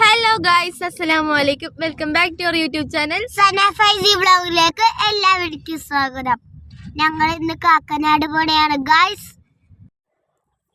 Hello guys അസ്സലാമു അലൈക്കും welcome back to your YouTube channel Sanafaisi ബ്ലോഗിലേക്ക് എല്ലാവർക്കും സ്വാഗതം. ഞങ്ങൾ ഇന്ന് കാക്കനാട് പോലെയാണ് ഗായ്സ്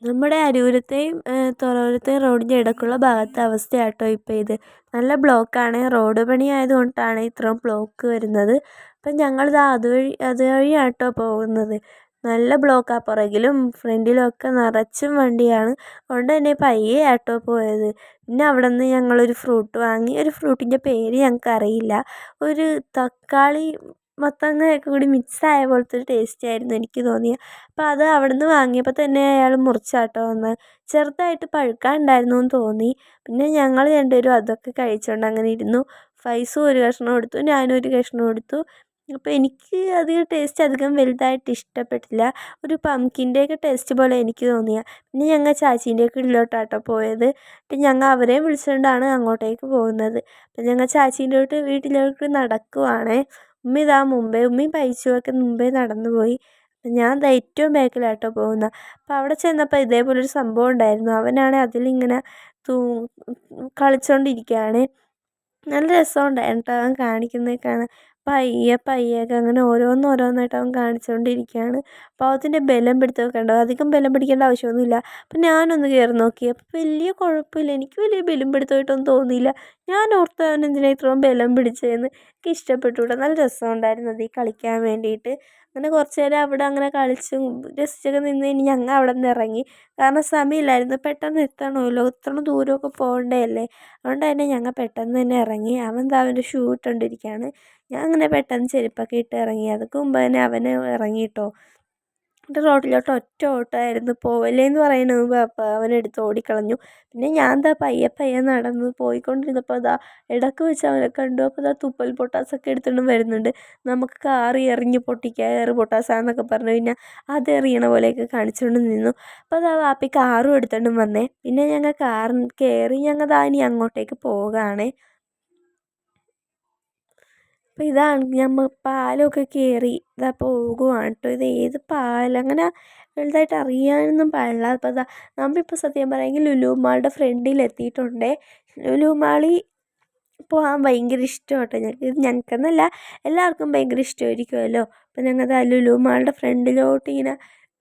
നമ്മുടെ അരൂരത്തെയും തുറവൂരത്തെയും റോഡിന്റെ ഇടക്കുള്ള ഭാഗത്തെ അവസ്ഥയാട്ടോ ഇപ്പോൾ ഇത്. നല്ല ബ്ലോക്കാണ് റോഡ് പണി ആയതുകൊണ്ടാണ് ഇത്രയും ബ്ലോക്ക് വരുന്നത്. അപ്പം ഞങ്ങളിത് അതുവഴി അതുവഴിയാട്ടോ പോകുന്നത്. നല്ല ബ്ലോക്കാണ് പുറകിലും ഫ്രണ്ടിലും ഒക്കെ നിറച്ചും വണ്ടിയാണ്. അതുകൊണ്ട് തന്നെ പയ്യെ ആട്ടോ പോയത്. പിന്നെ അവിടെ നിന്ന് ഞങ്ങളൊരു ഫ്രൂട്ട് വാങ്ങി. ഒരു ഫ്രൂട്ടിന്റെ പേര് ഞങ്ങൾക്ക് അറിയില്ല ഒരു തക്കാളി മത്തങ്ങയൊക്കെ കൂടി മിക്സ് ആയ പോലത്തെ ഒരു ടേസ്റ്റ് ആയിരുന്നു എനിക്ക് തോന്നിയത് അപ്പോൾ അത് അവിടെ നിന്ന് വാങ്ങിയപ്പോൾ തന്നെ അയാൾ മുറിച്ചാട്ടോ വന്നത് ചെറുതായിട്ട് പഴുക്കാനുണ്ടായിരുന്നു എന്ന് തോന്നി. പിന്നെ ഞങ്ങൾ രണ്ടുപേരും അതൊക്കെ കഴിച്ചുകൊണ്ട് അങ്ങനെ ഇരുന്നു. ഫൈസും ഒരു കഷ്ണം എടുത്തു ഞാനും ഒരു കഷ്ണം എടുത്തു അപ്പോൾ എനിക്ക് അധികം ടേസ്റ്റ് അധികം വലുതായിട്ട് ഇഷ്ടപ്പെട്ടില്ല. ഒരു പംകിന്റെയൊക്കെ ടേസ്റ്റ് പോലെ എനിക്ക് തോന്നിയത് പിന്നെ ഞങ്ങൾ ചാച്ചീന്റെയൊക്കെ വീട്ടിലോട്ടാട്ടോ പോയത്. എന്നിട്ട് ഞങ്ങൾ അവരെ വിളിച്ചുകൊണ്ടാണ് അങ്ങോട്ടേക്ക് പോകുന്നത്. അപ്പം ഞങ്ങൾ ചാച്ചീന്റെ വീട്ട് വീട്ടിലോട്ട് നടക്കുവാണേ. ഉമ്മ ഇതാ മുമ്പേ ഉമ്മയും പൈച്ചുമൊക്കെ മുമ്പേ നടന്നു പോയി ഞാൻ ദാ ഏറ്റവും ബാക്കിലാട്ടോ പോകുന്നത് അപ്പോൾ അവിടെ ചെന്നപ്പോൾ ഇതേപോലൊരു സംഭവം ഉണ്ടായിരുന്നു. അവനാണെ അതിലിങ്ങനെ തൂ കളിച്ചുകൊണ്ടിരിക്കുകയാണ് നല്ല രസമുണ്ടായിരുന്നു കേട്ടോ അവൻ കാണിക്കുന്നത് കാണാൻ പയ്യെ പയ്യെയൊക്കെ അങ്ങനെ ഓരോന്ന് ഓരോന്നായിട്ട് അവൻ കാണിച്ചുകൊണ്ടിരിക്കുകയാണ് പാവത്തിന്റെ ബലം പിടുത്തമൊക്കെ കണ്ടോ? അധികം ബലം പിടിക്കേണ്ട ആവശ്യമൊന്നുമില്ല. അപ്പം ഞാനൊന്ന് കയറി നോക്കി. അപ്പം വലിയ കുഴപ്പമില്ല. എനിക്ക് വലിയ ബലം പിടുത്തമായിട്ടൊന്നും തോന്നിയില്ല. ഞാൻ ഓർത്തു അവൻ എന്തിനാണ് ഇത്രയും ബലം പിടിച്ചതെന്ന് എനിക്ക് ഇഷ്ടപ്പെട്ടു കേട്ടോ നല്ല രസമുണ്ടായിരുന്നു അത് ഈ കളിക്കാൻ വേണ്ടിയിട്ട്. അങ്ങനെ കുറച്ച് നേരം അവിടെ അങ്ങനെ കളിച്ചും രസിച്ചൊക്കെ നിന്ന് കഴിഞ്ഞ് ഞങ്ങൾ അവിടെ നിന്ന് ഇറങ്ങി. കാരണം സമയമില്ലായിരുന്നു. പെട്ടെന്ന് എത്തണമല്ലോ. ഇത്ര ദൂരമൊക്കെ പോകേണ്ടതല്ലേ അതുകൊണ്ട് തന്നെ ഞങ്ങൾ പെട്ടെന്ന് തന്നെ ഇറങ്ങി. അവൻ അവന്റെ ഷൂ ഇട്ടുകൊണ്ടിരിക്കുകയാണ് ഞാൻ അങ്ങനെ പെട്ടെന്ന് ചെരുപ്പൊക്കെ ഇട്ട് ഇറങ്ങി. അതൊക്കെ മുമ്പ് തന്നെ അവൻ ഇറങ്ങി കേട്ടോ എന്നിട്ട് റോട്ടിലോട്ട് ഒറ്റ ഓട്ടമായിരുന്നു പോവല്ലേന്ന് പറയുന്നതിന് മുമ്പ് അപ്പം അവനെടുത്ത് ഓടിക്കളഞ്ഞു. പിന്നെ ഞാൻ ദാ പയ്യെ പയ്യെ നടന്ന് പോയിക്കൊണ്ടിരുന്നപ്പോൾ ദാ ഇടയ്ക്ക് വെച്ച് അവനെ കണ്ടു. അപ്പോൾ ദാ തുപ്പൽ പൊട്ടാസൊക്കെ എടുത്തുകൊണ്ട് വരുന്നുണ്ട്. നമുക്ക് കാറി എറിഞ്ഞ് പൊട്ടിക്കുക ഏറ് പൊട്ടാസാന്നൊക്കെ പറഞ്ഞു. പിന്നെ അത് എറിയണ പോലെയൊക്കെ കാണിച്ചുകൊണ്ട് നിന്നു. അപ്പോൾ ദാ വാപ്പി കാറും എടുത്തുകൊണ്ടും വന്നേ. പിന്നെ ഞങ്ങൾ കാറിൽ കയറി ഞങ്ങൾ ദാ ഇനി അങ്ങോട്ടേക്ക് പോവുകയാണേ അപ്പോൾ ഇതാണ് നമ്മൾ പാലമൊക്കെ കയറി ഇതാ പോകുവാണ് കേട്ടോ ഇത് ഏത് പാലം? അങ്ങനെ വലുതായിട്ട് അറിയാനൊന്നും പാടില്ല. അപ്പോൾ ഇതാ നമ്മളിപ്പോൾ സത്യം പറയുമെങ്കിൽ ലുലു മാളുടെ ഫ്രണ്ടിൽ എത്തിയിട്ടുണ്ടേ ലുലു മാളിൽ പോകാൻ ഭയങ്കര ഇഷ്ടമാണ് കേട്ടോ ഞങ്ങൾക്ക് ഞങ്ങൾക്കെന്നല്ല എല്ലാവർക്കും ഭയങ്കര ഇഷ്ടമായിരിക്കുമല്ലോ അപ്പോൾ ഞങ്ങൾ ലുലു മാളുടെ ഫ്രണ്ടിലോട്ട് ഇങ്ങനെ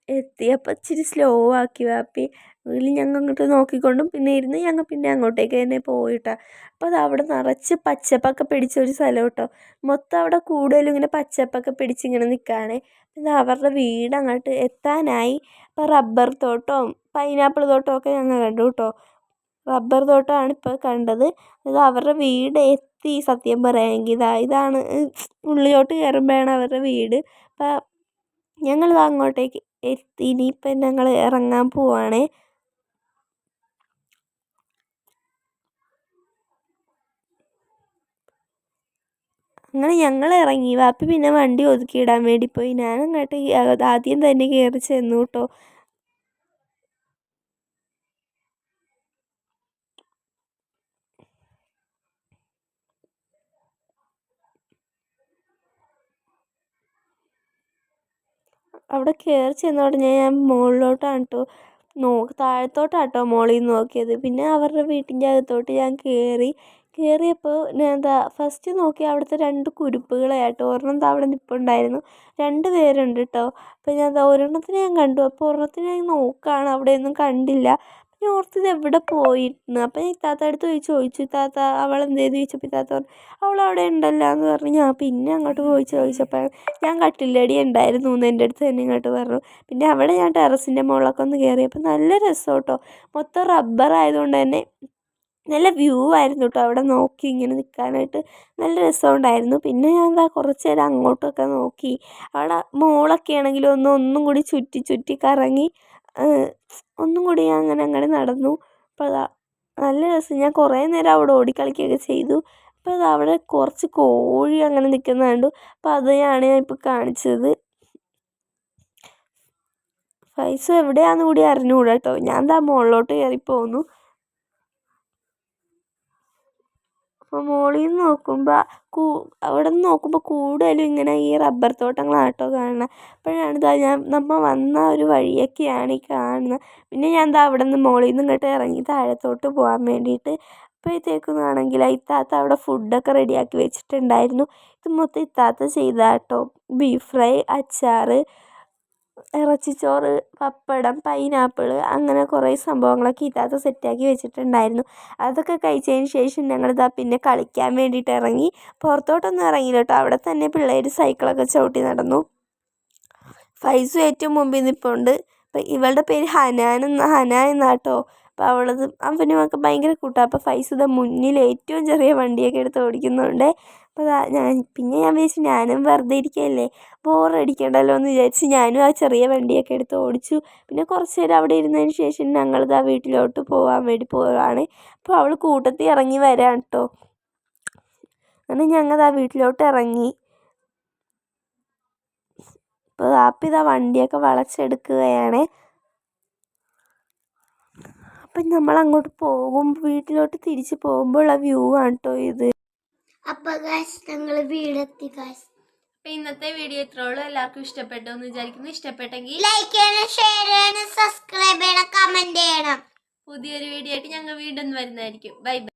എത്തി. അപ്പോൾ ഇച്ചിരി സ്ലോ ആക്കി വാപ്പി. അതിൽ ഞങ്ങൾ അങ്ങോട്ട് നോക്കിക്കൊണ്ടും പിന്നെ ഇരുന്ന് ഞങ്ങൾ പിന്നെ അങ്ങോട്ടേക്ക് തന്നെ പോയിട്ടാ. അപ്പോൾ അത് അവിടെ നിറച്ച് പച്ചപ്പൊക്കെ പിടിച്ച ഒരു സ്ഥലം കേട്ടോ മൊത്തം അവിടെ കൂടുതലും ഇങ്ങനെ പച്ചപ്പൊക്കെ പിടിച്ച് ഇങ്ങനെ നിൽക്കുകയാണ് പിന്നെ അവരുടെ വീട് അങ്ങോട്ട് എത്താനായി. അപ്പോൾ റബ്ബർ തോട്ടവും പൈനാപ്പിൾ തോട്ടവും ഒക്കെ ഞങ്ങൾ കണ്ടു കേട്ടോ റബ്ബർ തോട്ടമാണ് ഇപ്പോൾ കണ്ടത്. ഇത് അവരുടെ വീട് എത്തി സത്യം പറയാമെങ്കിൽ ഇതാ ഇതാണ് ഉള്ളിലോട്ട് കയറുമ്പോഴാണ് അവരുടെ വീട്. അപ്പോൾ ഞങ്ങളിതാ അങ്ങോട്ടേക്ക് എത്തി. ഇനിയിപ്പം ഞങ്ങൾ ഇറങ്ങാൻ പോവാണേ. അങ്ങനെ ഞങ്ങൾ ഇറങ്ങി. വാപ്പി പിന്നെ വണ്ടി ഒതുക്കിയിടാൻ വേണ്ടി പോയി. ഞാനങ്ങോട്ട് ആദ്യം തന്നെ കയറി ചെന്നു കേട്ടോ അവിടെ കയറി ചെന്ന ഞാൻ മുകളിലോട്ടാണ് കേട്ടോ നോ താഴത്തോട്ടാണ് കേട്ടോ മുകളിൽ നിന്ന് നോക്കിയത്. പിന്നെ അവരുടെ വീട്ടിന്റെ അകത്തോട്ട് ഞാൻ കയറി കയറിയപ്പോൾ എന്താ ഫസ്റ്റ് നോക്കി അവിടുത്തെ രണ്ട് കുരുപ്പുകളെയാട്ടോ ഒരെണ്ണം ദാ അവിടെ നിൽപ്പുണ്ടായിരുന്നു രണ്ട് പേരുണ്ട് കേട്ടോ അപ്പോൾ ഞാൻ ദാ ഒരെണ്ണത്തിനെ ഞാൻ കണ്ടു. അപ്പോൾ ഒരെണ്ണത്തിനെ ഞാൻ നോക്കുകയാണ് അവിടെയൊന്നും കണ്ടില്ല. ഞാൻ ഓർത്ത് ഇത് എവിടെ പോയിരുന്നു? അപ്പോൾ ഞാൻ ഇത്താത്ത അടുത്ത് പോയി ചോദിച്ചു. ഇത്താത്ത അവൾ എന്തേന്ന് ചോദിച്ചപ്പോൾ ഇത്താത്ത പറഞ്ഞു അവൾ അവിടെ ഉണ്ടല്ലോ എന്ന് പറഞ്ഞു. ഞാൻ പിന്നെ അങ്ങോട്ട് പോയി ചോദിച്ചപ്പോൾ ഞാൻ കട്ടിലടി ഉണ്ടായിരുന്നു എന്ന് എന്റെ അടുത്ത് തന്നെ ഇങ്ങോട്ട് പറഞ്ഞു. പിന്നെ അവിടെ ഞാൻ ടെറസിന്റെ മുകളിലൊക്കെ ഒന്ന് കയറിയപ്പോൾ നല്ല രസം കേട്ടോ മൊത്തം റബ്ബർ ആയതുകൊണ്ട് തന്നെ നല്ല വ്യൂ ആയിരുന്നു കേട്ടോ അവിടെ നോക്കി ഇങ്ങനെ നിൽക്കാനായിട്ട് നല്ല രസമുണ്ടായിരുന്നു. പിന്നെ ഞാൻ എന്താ കുറച്ച് നേരം അങ്ങോട്ടൊക്കെ നോക്കി. അവിടെ മോളൊക്കെ ആണെങ്കിലും ഒന്ന് ഒന്നും കൂടി ചുറ്റി ചുറ്റി കറങ്ങി ഒന്നും കൂടി ഞാൻ അങ്ങനെ അങ്ങനെ നടന്നു. അപ്പോൾ അതാ നല്ല രസം. ഞാൻ കുറേ നേരം അവിടെ ഓടിക്കളിക്കുകയൊക്കെ ചെയ്തു. അപ്പോൾ അത് അവിടെ കുറച്ച് കോഴി അങ്ങനെ നിൽക്കുന്നത് കണ്ടു. അപ്പോൾ അതാണ് ഞാൻ ഇപ്പോൾ കാണിച്ചത്. പൈസ എവിടെയാണെന്ന് കൂടി അറിഞ്ഞുകൂടാ കേട്ടോ ഞാൻ ദാ മുകളിലോട്ട് കയറി പോന്നു അപ്പോൾ മുകളിൽ നിന്ന് നോക്കുമ്പോൾ കൂ അവിടെ നിന്ന് നോക്കുമ്പോൾ കൂടുതലും ഇങ്ങനെ ഈ റബ്ബർ തോട്ടങ്ങളാണ് കേട്ടോ കാണുന്നത് അപ്പോഴാണ് ഇതാ ഞാൻ നമ്മൾ വന്ന ഒരു വഴിയൊക്കെയാണ് ഈ കാണുന്നത് പിന്നെ ഞാൻ ദാ അവിടെ നിന്ന് മുകളിൽ നിന്ന് ഇങ്ങോട്ട് ഇറങ്ങി താഴത്തോട്ട് പോകാൻ വേണ്ടിയിട്ട് അപ്പോഴത്തേക്കുന്നാണെങ്കിൽ ഇത്താത്ത അവിടെ ഫുഡൊക്കെ റെഡിയാക്കി വെച്ചിട്ടുണ്ടായിരുന്നു. ഇത് മൊത്തം ഇത്താത്ത ചെയ്താട്ടോ. ബീഫ് ഫ്രൈ അച്ചാർ ഇറച്ചിച്ചോറ് പപ്പടം പൈനാപ്പിൾ അങ്ങനെ കുറേ സംഭവങ്ങളൊക്കെ ഇത്താത്ത സെറ്റാക്കി വെച്ചിട്ടുണ്ടായിരുന്നു. അതൊക്കെ കഴിച്ചതിന് ശേഷം ഞങ്ങളിതാ പിന്നെ കളിക്കാൻ വേണ്ടിയിട്ട് ഇറങ്ങി. പുറത്തോട്ടൊന്നും ഇറങ്ങിയില്ല കേട്ടോ. അവിടെ തന്നെ പിള്ളേർ സൈക്കിളൊക്കെ ചവിട്ടി നടന്നു. ഫൈസു ഏറ്റവും മുമ്പിൽ നിൽപ്പുണ്ട് അപ്പം ഇവളുടെ പേര് ഹനാൻ എന്ന ഹന എന്നാട്ടോ അപ്പോൾ അവളത് അവനുമൊക്കെ ഭയങ്കര കൂട്ടാണ് അപ്പോൾ ഫൈസുദ മുന്നിൽ ഏറ്റവും ചെറിയ വണ്ടിയൊക്കെ എടുത്ത് ഓടിക്കുന്നുണ്ട്. അപ്പോൾ ഞാൻ പിന്നെ ഞാൻ വിചാരിച്ചു ഞാനും വെറുതെ ഇരിക്കുകയല്ലേ ബോറടിക്കണ്ടല്ലോ എന്ന് വിചാരിച്ച് ഞാനും ആ ചെറിയ വണ്ടിയൊക്കെ എടുത്ത് ഓടിച്ചു. പിന്നെ കുറച്ച് നേരം അവിടെ ഇരുന്നതിന് ശേഷം ഞങ്ങളിതാ വീട്ടിലോട്ട് പോകാൻ വേണ്ടി പോവുകയാണ് അപ്പോൾ അവൾ കൂട്ടത്തിൽ ഇറങ്ങി വരാൻ കേട്ടോ അങ്ങനെ ഞങ്ങൾ ആ വീട്ടിലോട്ട് ഇറങ്ങി. അപ്പോൾ ആപ്പി ഇതാ വണ്ടിയൊക്കെ വളച്ചെടുക്കുകയാണ്. അപ്പം നമ്മൾ അങ്ങോട്ട് പോകും. വീട്ടിലോട്ട് തിരിച്ച് പോകുമ്പോഴുള്ള വ്യൂ ആണ് കേട്ടോ ഇത്. അപ്പൊ ഗായ്സ് ഞങ്ങൾ വീടെത്തി ഗായ്സ് അപ്പൊ ഇന്നത്തെ വീഡിയോ ഇത്രയുള്ളൂ. എല്ലാവർക്കും ഇഷ്ടപ്പെട്ടു എന്ന് വിചാരിക്കുന്നു. ഇഷ്ടപ്പെട്ടെങ്കിൽ ലൈക്ക് ചെയ്യണം ഷെയർ ചെയ്യണം സബ്സ്ക്രൈബ് ചെയ്യണം കമന്റ് ചെയ്യണം. പുതിയൊരു വീഡിയോ ആയിട്ട് ഞങ്ങൾ വീണ്ടും വരുന്നതായിരിക്കും. Bye bye